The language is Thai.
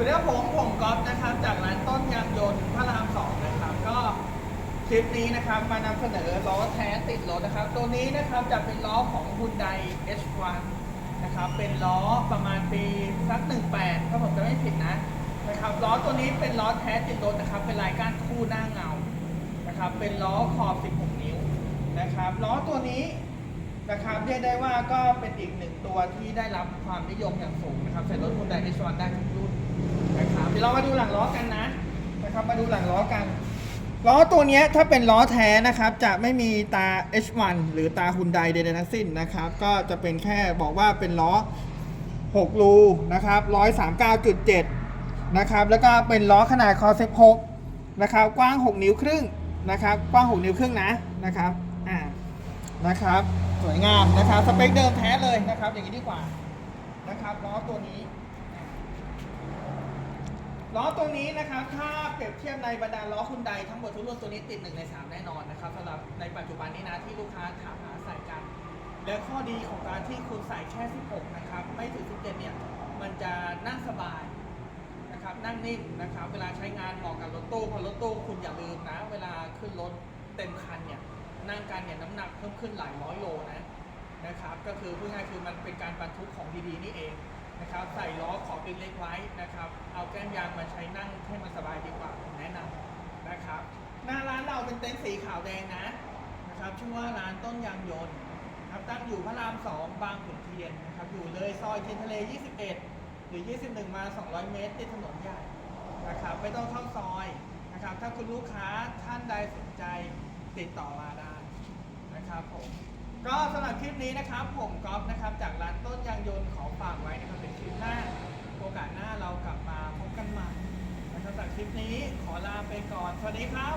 สวัสดีครับผมผมก๊อฟนะครับ จากร้านต้นยางยนต์พระรามสองนะครับ ก็คลิปนี้นะครับมานำเสนอล้อแท้ติดรถนะครับ ตัวนี้นะครับจะเป็นล้อของ Hyundai H1 นะครับเป็นล้อประมาณปีสัก18ถ้าผมจะไม่ผิดนะนะครับล้อตัวนี้เป็นล้อแท้ติดรถนะครับ เป็นลายก้านคู่หน้าเงานะครับเป็นล้อขอบ 16 นิ้วนะครับล้อตัวนี้นะครับเรียกได้ว่าก็เป็นอีกหนึ่งตัวที่ได้รับความนิยมอย่างสูงนะครับใส่รถ Hyundai H1 ได้ทุกรุ่น ดี๋ยวเรามาดูหลังล้อกันนะนะครับมาดูหลังล้อกัน ล้อตัวนี้ถ้าเป็นล้อแท้นะครับ จะไม่มีตา H1 หรือตา Hyundai ใดๆทั้งสิ้นนะครับ ก็จะเป็นแค่บอกว่าเป็นล้อ 6 รูนะครับ139.7 นะครับ แล้วก็เป็นล้อขนาดคอ16นะครับ กว้าง 6 นิ้วครึ่งนะครับ กว้าง 6 นิ้วครึ่งนะนะครับอ่านะครับสวยงามนะครับสเปคเดิมแท้เลยนะครับ อย่างนี้ดีกว่านะครับล้อตัวนี้ ล้อตัวนี้นะครับ ถ้าเปรียบเทียบในบรรดาล้อคุณใดทั้งหมดทุกรุ่นตัวนี้ติดหนึ่งในสามแน่นอนนะครับสำหรับในปัจจุบันนี้นะที่ลูกค้าถามหาใส่กัน และข้อดีของการที่คุณใส่แค่ 16 นะครับ ไม่ถึง 17 เนี่ย มันจะนั่งสบายนะครับ นั่งนิ่มนะครับ เวลาใช้งานเหมาะกับรถตู้เพราะรถตู้คุณอย่าลืมนะ เวลาขึ้นรถเต็มคันเนี่ย นั่งกันเนี่ยน้ำหนักเพิ่มขึ้นหลายร้อยโลนะนะครับ ก็คือพูดง่ายคือมันเป็นการบรรทุกของดีๆนี่เอง นะครับใส่ล้อขอบเล็กๆไว้นะครับเอาแก้มยางมาใช้นั่งให้มันสบายดีกว่าผมแนะนำนะครับ หน้าร้านเราเป็นเต็นท์สีขาวแดงนะนะครับชื่อว่าร้านต้นยางยนต์ครับตั้งอยู่พระรามสองบางขุนเทียนนะครับอยู่เลยซอยเทียนทะเล 21 หรือ 21 มา 200 เมตรติดถนนใหญ่นะครับไม่ต้องเข้าซอยนะครับถ้าคุณลูกค้าท่านใดสนใจติดต่อมาได้นะครับผมก็สำหรับคลิปนี้นะครับผมก๊อฟนะครับจากร้านต้นยางยนต์ ลิปนี้ขอลาไปก่อน สวัสดีครับ